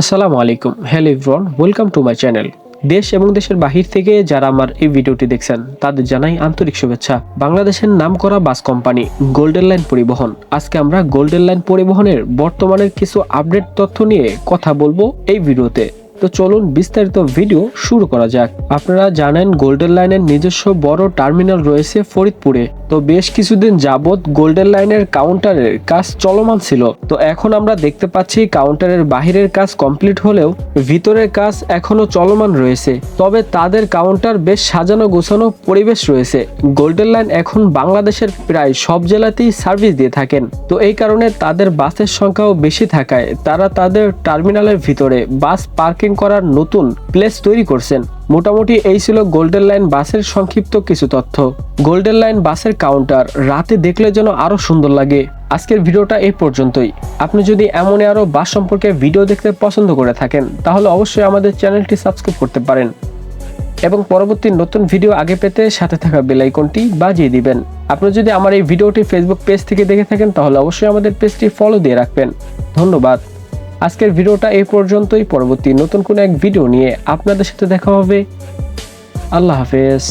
আসসালামু আলাইকুম। Hello everyone welcome to my channel দেশ এবং দেশের বাহির থেকে যারা আমার এই ভিডিওটি দেখছেন, তাদের জানাই আন্তরিক শুভেচ্ছা। বাংলাদেশের নাম করা বাস কোম্পানি গোল্ডেন লাইন পরিবহন। আজকে আমরা গোল্ডেন লাইন পরিবহনের বর্তমানের কিছু আপডেট তথ্য নিয়ে কথা বলব এই ভিডিওতে। তো চলুন বিস্তারিত ভিডিও শুরু করা যাক। আপনারা জানেন গোল্ডেন লাইনের নিজস্ব বড় টার্মিনাল রয়েছে ফরিদপুরে। তো বেশ কিছুদিন যাবৎ গোল্ডেন লাইনের কাউন্টারের কাজ চলমান ছিল। তো এখন আমরা দেখতে পাচ্ছি কাউন্টারের বাহিরের কাজ কমপ্লিট হলেও ভিতরের কাজ এখনও চলমান রয়েছে। তবে তাদের কাউন্টার বেশ সাজানো গোছানো পরিবেশ রয়েছে। গোল্ডেন লাইন এখন বাংলাদেশের প্রায় সব জেলাতেই সার্ভিস দিয়ে থাকেন। তো এই কারণে তাদের বাসের সংখ্যাও বেশি থাকায় তারা তাদের টার্মিনালের ভিতরে বাস পার্কিং করার নতুন প্লেস তৈরি করছেন। মোটামুটি এই ছিল গোল্ডেন লাইন বাসের সংক্ষিপ্ত কিছু তথ্য। গোল্ডেন লাইন বাসের কাউন্টার রাতে দেখলে যেন আরও সুন্দর লাগে। আজকের ভিডিওটা এই পর্যন্তই। আপনি যদি এমন আরও বাস সম্পর্কে ভিডিও দেখতে পছন্দ করে থাকেন, তাহলে অবশ্যই আমাদের চ্যানেলটি সাবস্ক্রাইব করতে পারেন। এবং পরবর্তী নতুন ভিডিও আগে পেতে সাথে থাকা বেল আইকনটি বাজিয়ে দিবেন। আপনি যদি আমার এই ভিডিওটি ফেসবুক পেজ থেকে দেখে থাকেন, তাহলে অবশ্যই আমাদের পেজটি ফলো দিয়ে রাখবেন। ধন্যবাদ। আজকের ভিডিওটা এই পর্যন্তই। পরবর্তী নতুন কোনো এক ভিডিও নিয়ে আপনাদের সাথে দেখা হবে। আল্লাহ হাফেজ।